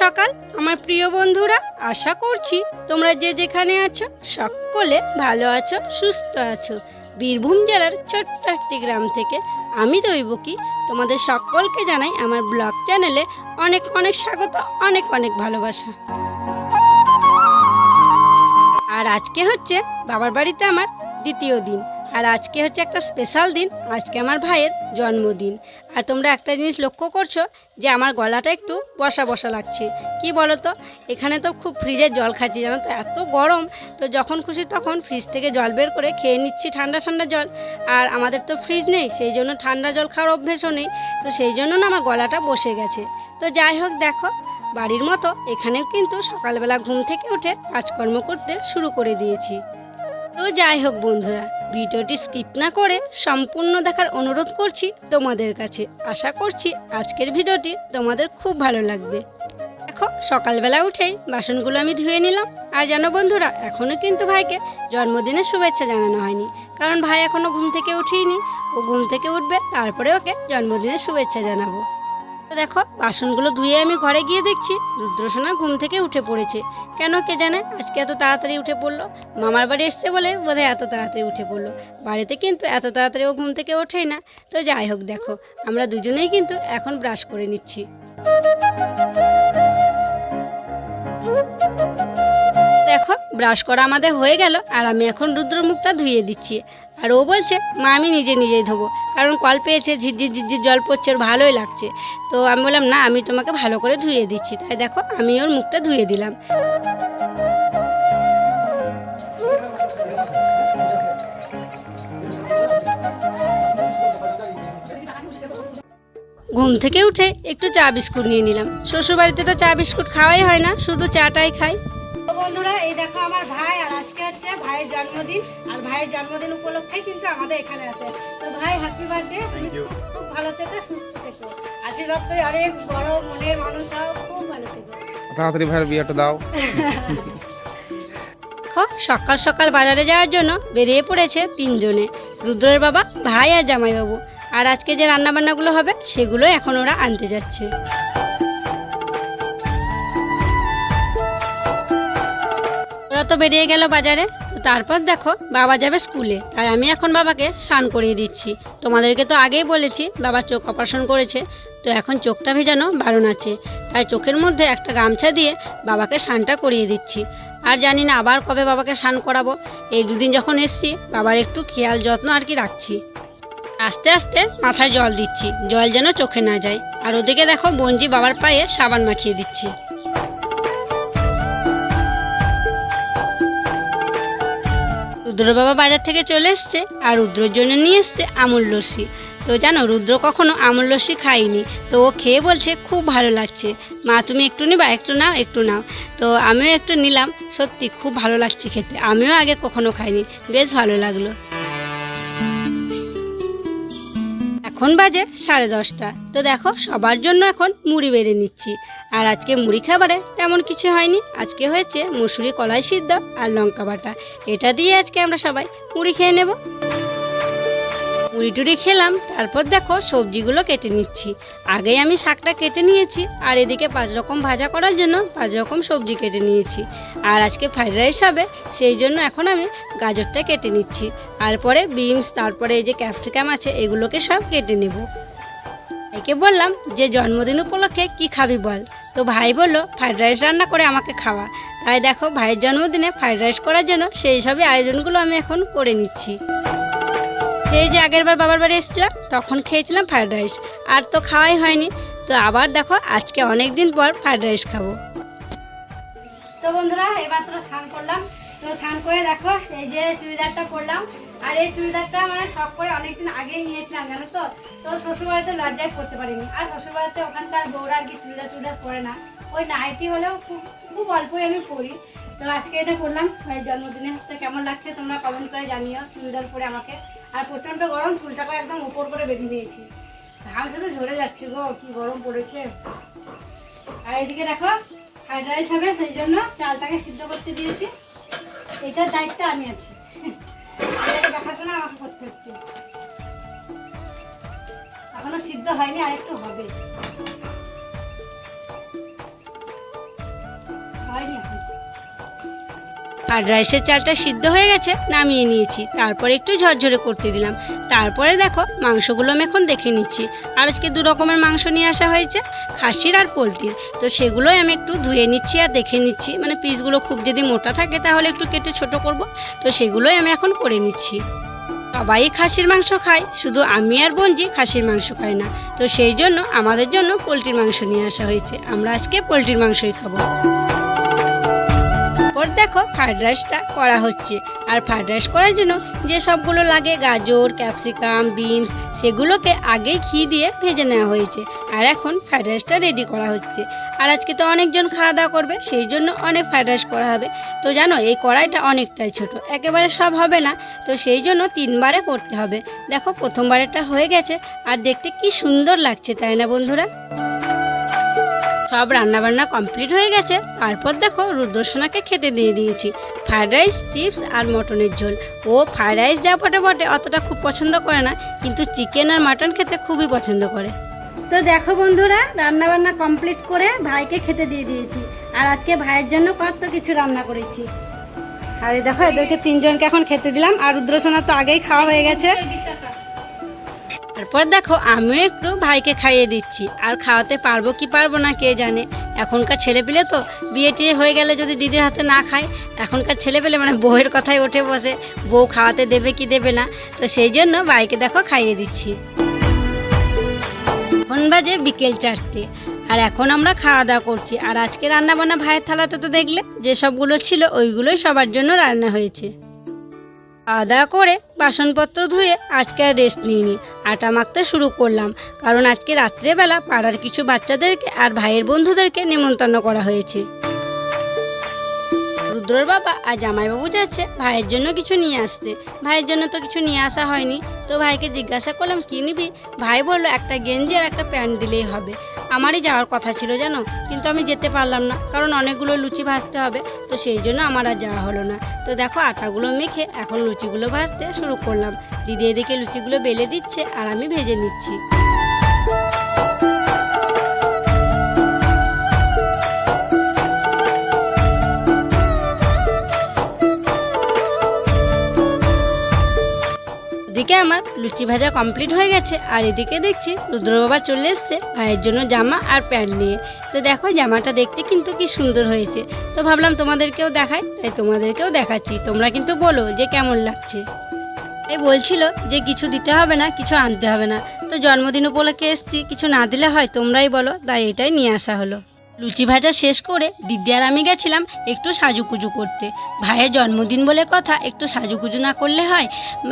সকাল, আমার প্রিয় বন্ধুরা, আশা করছি তোমরা যে যেখানে আছো, সকলে ভালো আছো, সুস্থ আছো। বীরভূম জেলার ছোট্ট একটি গ্রাম থেকে আমি দৈবকী, তোমাদের সকলকে জানাই আমার ব্লগ চ্যানেলে অনেক অনেক স্বাগত, অনেক অনেক ভালোবাসা। আর আজকে হচ্ছে বাবার বাড়িতে আমার দ্বিতীয় দিন। আর আজকে হচ্ছে একটা স্পেশাল দিন, আজকে আমার ভাইয়ের জন্মদিন। আর তোমরা একটা জিনিস লক্ষ্য করছ যে আমার গলাটা একটু বসা বসা লাগছে। কি বলো তো এখানে তো খুব ফ্রিজের জল খাচ্ছি, জানো তো? এত গরম, তো যখন খুশি তখন ফ্রিজ থেকে জল বের করে খেয়ে নিচ্ছি ঠান্ডা ঠান্ডা জল। আর আমাদের তো ফ্রিজ নেই, সেই জন্য ঠান্ডা জল খাওয়ার অভ্যেসও নেই, তো সেই জন্য না আমার গলাটা বসে গেছে। তো যাই হোক, দেখো, বাড়ির মতো এখানেও কিন্তু সকালবেলা ঘুম থেকে উঠে কাজকর্ম করতে শুরু করে দিয়েছি। তো যাই হোক বন্ধুরা, ভিডিওটি স্কিপ না করে সম্পূর্ণ দেখার অনুরোধ করছি তোমাদের কাছে। আশা করছি আজকের ভিডিওটি তোমাদের খুব ভালো লাগবে। দেখো, সকালবেলা উঠেই বাসনগুলো আমি ধুয়ে নিলাম। আর জানো বন্ধুরা এখনও কিন্তু ভাইকে জন্মদিনের শুভেচ্ছা জানানো হয়নি। কারণ ভাই এখনও ঘুম থেকে উঠেইনি। ও ঘুম থেকে উঠবে, তারপরে ওকে জন্মদিনের শুভেচ্ছা জানাব। তো দেখো, বাসনগুলো ধুয়ে আমি ঘরে গিয়ে দেখছি, রুদ্রসোনা ঘুম থেকে উঠে পড়েছে। কেন কে জানে, আজকে এত তাড়াতাড়ি উঠে পড়ল? মামার বাড়ি এসছে বলে বোধহয় এত তাড়াতাড়ি উঠে পড়ল। বাড়িতে কিন্তু এত তাড়াতাড়ি ও ঘুম থেকে ওঠেই না। তো যাই হোক দেখো, আমরা দুজনেই কিন্তু এখন ব্রাশ করে নিচ্ছি। দেখো ব্রাশ করা আমাদের হয়ে গেল, আর আমি এখন রুদ্র মুখটা ধুয়ে দিচ্ছি। আর ও বলছে, মা, আমি নিজে নিজেই ধোবো। কারণ কল পেয়েছে ঝিরঝির ঝিরঝির জল পড়ছে, ওর ভালোই লাগছে। তো আমি বললাম, না, আমি তোমাকে ভালো করে ধুয়ে দিচ্ছি। তাই দেখো, আমি ওর মুখটা ধুয়ে দিলাম। ঘুম থেকে উঠে একটু চা বিস্কুট নিয়ে নিলাম। শ্বশুর বাড়িতে তো চা বিস্কুট খাওয়াই হয় না, শুধু চাটাই খাই। বন্ধুরা এই দেখো আমার ভাই আর আজকে হচ্ছে ভাইয়ের জন্মদিন। আর ভাইয়ের জন্মদিন উপলক্ষে কিন্তু আমাদের এখানে আছে। তো ভাই হ্যাপি বার্থডে তুমি খুব খুব ভালো থেকো সুস্থ থেকো। আশীর্বাদ করি অনেক বড় মনের মানুষ হও খুব ভালো থেকো। তাড়াতাড়ি ভাইয়ের বিয়েটা দাও। সকাল সকাল বাজারে যাওয়ার জন্য বেরিয়ে পড়েছে তিনজনে রুদ্রের বাবা ভাই আর জামাইবাবু। আর আজকে যে রান্নাবান্নাগুলো হবে সেগুলো এখন ওরা আনতে যাচ্ছে। তো বেরিয়ে গেল বাজারে। তারপর দেখো, বাবা যাবে স্কুলে। তাই আমি এখন বাবাকে স্নান করিয়ে দিচ্ছি। তোমাদেরকে তো আগেই বলেছি, বাবা চোখ অপারেশন করেছে। তো এখন চোখটা ভেজানো বারণ আছে। তাই চোখের মধ্যে একটা গামছা দিয়ে বাবাকে স্নানটা করিয়ে দিচ্ছি। আর জানি না আবার কবে বাবাকে স্নান করাবো। এই দুদিন যখন এসছি, বাবার একটু খেয়াল যত্ন আর কি রাখছি। আস্তে আস্তে মাথায় জল দিচ্ছি। জল যেন চোখে না যায়। আর ওদিকে দেখো বঞ্জি বাবার পায়ে সাবান মাখিয়ে দিচ্ছি। রুদ্র বাবা বাজার থেকে চলে এসছে আর রুদ্রর জন্য নিয়ে এসছে আমুল লস্যি। তো জানো, রুদ্র কখনো আমুল লস্যি খাইনি তো ও খেয়ে বলছে, খুব ভালো লাগছে। মা, তুমি একটু নিবা? একটু নাও একটু নাও। তো আমিও একটু নিলাম। সত্যি, খুব ভালো লাগছে খেতে। আমিও আগে কখনো খাইনি। বেশ ভালো লাগল। এখন বাজে সাড়ে দশটা। তো দেখো, সবার জন্য এখন মুড়ি বেড়ে নিচ্ছি। আর আজকে মুড়ি খাবারে তেমন কিছু হয়নি। আজকে হয়েছে মুসুরি কলাই সিদ্ধ আর লঙ্কা বাটা। এটা দিয়ে আজকে আমরা সবাই মুড়ি খেয়ে নেব। মুড়ি টুড়ি খেলাম, তারপর দেখো সবজিগুলো কেটে নিচ্ছি। আগেই আমি শাকটা কেটে নিয়েছি, আর এদিকে পাঁচ রকম ভাজা করার জন্য পাঁচ রকম সবজি কেটে নিয়েছি। আর আজকে ফ্রাইড রাইস হবে, সেই জন্য এখন আমি গাজরটা কেটে নিচ্ছি। আর পরে বিনস, তারপরে এই যে ক্যাপসিকাম আছে, এগুলোকে সব কেটে নেব। একে বললাম যে, জন্মদিন উপলক্ষে কি খাবি বল? তো ভাই বলল, ফ্রাইড রাইস রান্না করে আমাকে খাওয়া। তাই দেখো ভাইয়ের জন্মদিনে ফ্রাইড রাইস করার জন্য সেই সবই আয়োজনগুলো আমি এখন করে নিচ্ছি। সেই যে আগের বার বাবার বাড়ি এসেছিলাম তখন খেয়েছিলাম ফ্রাইড রাইস আর তো খাওয়াই হয়নি। তো আবার দেখো, আজকে অনেক দিন পর ফ্রাইড রাইস খাব। তো বন্ধুরা এবার তো স্নান করলাম। তো স্নান করে দেখো, এই যে চুড়িদারটা পরলাম। আর এই চুড়িদারটা মানে শখ করে অনেকদিন আগেই নিয়েছিলাম, জানো তো? তো শ্বশুরবাড়িতে লজ্জায় করতে পারিনি। আর শ্বশুরবাড়িতে ওখানকার বউরা আর কি চুড়িদার টুড়িদার পরে না। ওই নাইটি হলেও খুব খুব অল্পই আমি পরি। তো আজকে এটা করলাম জন্মদিনে। তো কেমন লাগছে তোমরা কমেন্ট করে জানিও চুড়িদার পরে আমাকে। আর প্রচণ্ড গরম, চুলটাকে একদম উপর করে বেঁধে নিয়েছি। ঘাম সাথে ঝরে যাচ্ছে গো, কি গরম পড়েছে। আর এদিকে দেখো ফ্রাইড রাইস হবে, সেই জন্য চালটাকে সিদ্ধ করতে দিয়েছি। এটার দায়িত্ব আমি আছি। এটাকে দেখাশোনা আমাকে করতে হচ্ছে। এখনও সিদ্ধ হয়নি, আর একটু হবে। ফ্রাইড রাইসের চালটা সিদ্ধ হয়ে গেছে, নামিয়ে নিয়েছি। তারপরে একটু ঝরঝরে করতে দিলাম। তারপরে দেখো, মাংসগুলো আমি এখন দেখে নিচ্ছি। আর আজকে দু রকমের মাংস নিয়ে আসা হয়েছে, খাসির আর পোলট্রির। তো সেগুলোই আমি একটু ধুয়ে নিচ্ছি আর দেখে নিচ্ছি। মানে পিসগুলো খুব যদি মোটা থাকে, তাহলে একটু কেটে ছোট করব। তো সেগুলোই আমি এখন করে নিচ্ছি। সবাই খাসির মাংস খায়, শুধু আমি আর বঞ্জি খাসির মাংস খাই না। তো সেই জন্য, আমাদের জন্য পোলট্রির মাংস নিয়ে আসা হয়েছে। আমরা আজকে পোলট্রির মাংসই খাব। দেখো ফ্রাইড রাইসটা করা হচ্ছে। আর ফ্রাইড রাইস করার জন্য যে সবগুলো লাগে, গাজর ক্যাপসিকাম বিনস সেগুলোকে আগেই ঘি দিয়ে ভেজে নেওয়া হয়েছে। আর এখন ফ্রাইড রাইসটা রেডি করা হচ্ছে। আর আজকে তো অনেকজন খাওয়া দাওয়া করবে, সেই জন্য অনেক ফ্রাইড রাইস করা হবে। তো জানো, এই কড়াইটা অনেকটাই ছোট, একেবারে সব হবে না। তো সেই জন্য তিনবারে করতে হবে। দেখো, প্রথমবারেরটা হয়ে গেছে, আর দেখতে কি সুন্দর লাগছে, তাই না বন্ধুরা? সব রান্নাবান্না কমপ্লিট হয়ে গেছে। তারপর দেখো রুদ্রসোনাকে খেতে দিয়ে দিয়েছি। ফ্রাইড রাইস, চিপস আর মটনের ঝোল। ও ফ্রাইড রাইস যা বটে বটে, অতটা খুব পছন্দ করে না, কিন্তু চিকেন আর মাটন খেতে খুবই পছন্দ করে। তো দেখো বন্ধুরা রান্না বান্না কমপ্লিট করে ভাইকে খেতে দিয়ে দিয়েছি। আর আজকে ভাইয়ের জন্য কত কিছু রান্না করেছি। আর দেখো, এদেরকে তিনজনকে এখন খেতে দিলাম। আর রুদ্রসোনা তো আগেই খাওয়া হয়ে গেছে। তারপর দেখো, আমিও একটু ভাইকে খাইয়ে দিচ্ছি। আর খাওয়াতে পারব কি পারব না কে জানে? এখনকার ছেলেপিলে তো বিয়ে টিয়ে হয়ে গেলে যদি দিদির হাতে না খায়, এখনকার ছেলেপেলে মানে বউয়ের কথাই ওঠে বসে। বউ খাওয়াতে দেবে কি দেবে না? তো সেই জন্য ভাইকে দেখো খাইয়ে দিচ্ছি। এখন বাজে বিকেল চারটে, আর এখন আমরা খাওয়া দাওয়া করছি। আর আজকে রান্না বান্না ভাইয়ের থালাতে তো দেখলে, যে সবগুলো ছিল, ওইগুলোই সবার জন্য রান্না হয়েছে। খাওয়া দাওয়া করে বাসনপত্র ধুয়ে আজকে আর রেস্ট নিইনি। আটা মাখতে শুরু করলাম। কারণ আজকে রাত্রেবেলা পাড়ার কিছু বাচ্চাদেরকে আর ভাইয়ের বন্ধুদেরকে নেমন্তন্ন করা হয়েছে। রুদ্রর বাবা আর জামাইবাবু যাচ্ছে ভাইয়ের জন্য কিছু নিয়ে আসতে। ভাইয়ের জন্য তো কিছু নিয়ে আসা হয়নি। তো ভাইকে জিজ্ঞাসা করলাম, কি নিবি? ভাই বলল, একটা গেঞ্জি আর একটা প্যান্ট দিলেই হবে। আমারই যাওয়ার কথা ছিল জানো? কিন্তু আমি যেতে পারলাম না, কারণ অনেকগুলো লুচি ভাজতে হবে, তো সেই জন্য আমার আর যাওয়া হলো না। তো দেখো, আটাগুলো মেখে এখন লুচিগুলো ভাজতে শুরু করলাম। দিদি এদিকে লুচিগুলো বেলে দিচ্ছে আর আমি ভেজে নিচ্ছি। এদিকে আমার লুচি ভাজা কমপ্লিট হয়ে গেছে, আর এদিকে দেখছি রুদ্র বাবা চলে এসছে ভাইয়ের জন্য জামা আর প্যান্ট নিয়ে। তো দেখো, জামাটা দেখতে কিন্তু কি সুন্দর হয়েছে। তো ভাবলাম তোমাদেরকেও দেখাই, তাই তোমাদেরকেও দেখাচ্ছি। তোমরা কিন্তু বলো যে কেমন লাগছে। এই বলছিল যে কিছু দিতে হবে না, কিছু আনতে হবে না। তো জন্মদিন উপলক্ষে এসছি, কিছু না দিলে হয়, তোমরাই বলো। তাই এটাই নিয়ে আসা হলো। লুচি ভাজা শেষ করে দিদি আর আমি গেছিলাম একটু সাজুকুজু করতে। ভাইয়ের জন্মদিন বলে কথা, একটু সাজুকুজু না করলে হয়?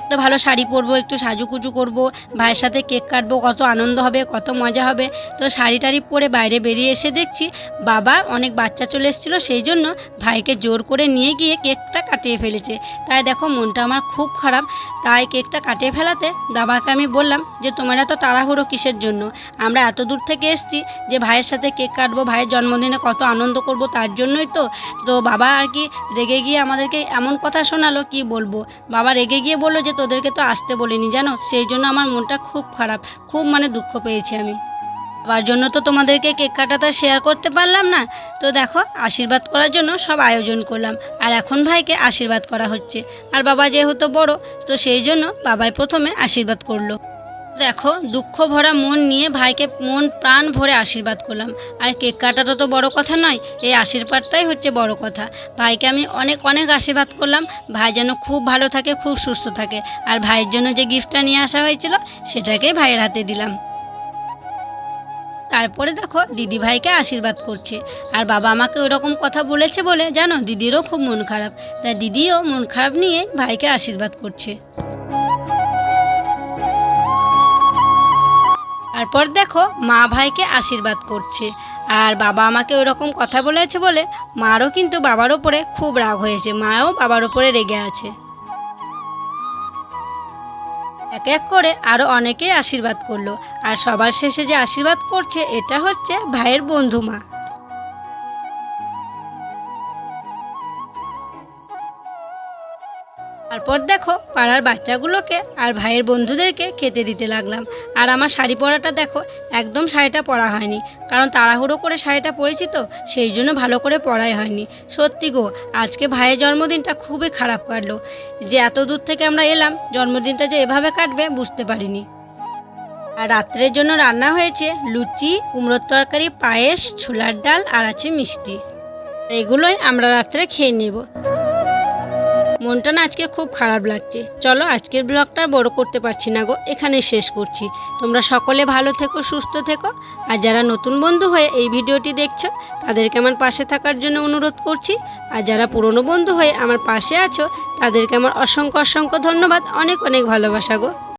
একটা ভালো শাড়ি পরবো, একটু সাজুকুজু করব, ভাইয়ের সাথে কেক কাটবো, কত আনন্দ হবে, কত মজা হবে। তো শাড়ি টাড়ি পরে বাইরে বেরিয়ে এসে দেখছি বাবা অনেক বাচ্চা চলে এসেছিল, সেই জন্য ভাইকে জোর করে নিয়ে গিয়ে কেকটা কাটিয়ে ফেলেছে। তাই দেখো মনটা আমার খুব খারাপ। তাই কেকটা কাটিয়ে ফেলাতে বাবাকে আমি বললাম যে, তোমার এত তাড়াহুড়ো কিসের জন্য? আমরা এত দূর থেকে এসেছি যে, ভাইয়ের সাথে কেক কাটবো, ভাইয়ের জন্মদিনে কত আনন্দ করব তার জন্যই তো। তো বাবা আর কি রেগে গিয়ে আমাদেরকে এমন কথা শোনালো, কি বলব? বাবা রেগে গিয়ে বলল যে, তোদেরকে তো আসতে বলিনি, জানো? সেই জন্য আমার মনটা খুব খারাপ, খুব মানে দুঃখ পেয়েছি আমি। বাবার জন্য তো তোমাদেরকে কেক কাটাটা শেয়ার করতে পারলাম না। তো দেখো, আশীর্বাদ করার জন্য সব আয়োজন করলাম। আর এখন ভাইকে আশীর্বাদ করা হচ্ছে। আর বাবা যেহেতু বড়, তো সেই জন্য বাবাই প্রথমে আশীর্বাদ করল। দেখো দুঃখ ভরা মন নিয়ে ভাইকে মন প্রাণ ভরে আশীর্বাদ করলাম। আর কেক কাটাটা তো বড় কথা নয়, এই আশীর্বাদটাই হচ্ছে বড় কথা। ভাইকে আমি অনেক অনেক আশীর্বাদ করলাম, ভাই যেন খুব ভালো থাকে, খুব সুস্থ থাকে। আর ভাইয়ের জন্য যে গিফটটা নিয়ে আসা হয়েছিল, সেটাকে ভাইয়ের হাতে দিলাম। তারপরে দেখো, দিদি ভাইকে আশীর্বাদ করছে। আর বাবা আমাকে ওরকম কথা বলেছে বলে, জানো, দিদিরও খুব মন খারাপ। তাই দিদিও মন খারাপ নিয়ে ভাইকে আশীর্বাদ করছে। তারপর দেখো মা ভাইকে আশীর্বাদ করছে। আর বাবা আমাকে ওরকম কথা বলেছে বলে মারও কিন্তু বাবার ওপরে খুব রাগ হয়েছে। মাও বাবার ওপরে রেগে আছে। এক এক করে আরও অনেকেই আশীর্বাদ করল। আর সবার শেষে যে আশীর্বাদ করছে, এটা হচ্ছে ভাইয়ের বন্ধু মা। তারপর দেখো, পাড়ার বাচ্চাগুলোকে আর ভাইয়ের বন্ধুদেরকে খেতে দিতে লাগলাম। আর আমার শাড়ি পরাটা দেখো, একদম শাড়িটা পরা হয়নি। কারণ তাড়াহুড়ো করে শাড়িটা পরেছি তো, সেই জন্য ভালো করে পরাই হয়নি। সত্যি গো, আজকে ভাইয়ের জন্মদিনটা খুবই খারাপ কাটলো। যে এত দূর থেকে আমরা এলাম, জন্মদিনটা যে এভাবে কাটবে বুঝতে পারিনি। আর রাত্রের জন্য রান্না হয়েছে লুচি, কুমড়োর তরকারি, পায়েস, ছোলার ডাল, আর আছে মিষ্টি। এগুলোই আমরা রাত্রে খেয়ে নেব। মনটা না আজকে খুব খারাপ লাগছে। চলো আজকের ব্লগটা বড় করতে পারছি না গো, এখানে শেষ করছি। তোমরা সকলে ভালো থেকো, সুস্থ থেকো, আর যারা নতুন বন্ধু হয়ে এই ভিডিওটি দেখছ, তাদেরকে আমার পাশে থাকার জন্য অনুরোধ করছি। আর যারা পুরনো বন্ধু হয়ে আমার পাশে আছো, তাদেরকে আমার অসংখ্য অসংখ্য ধন্যবাদ, অনেক অনেক ভালোবাসা গো।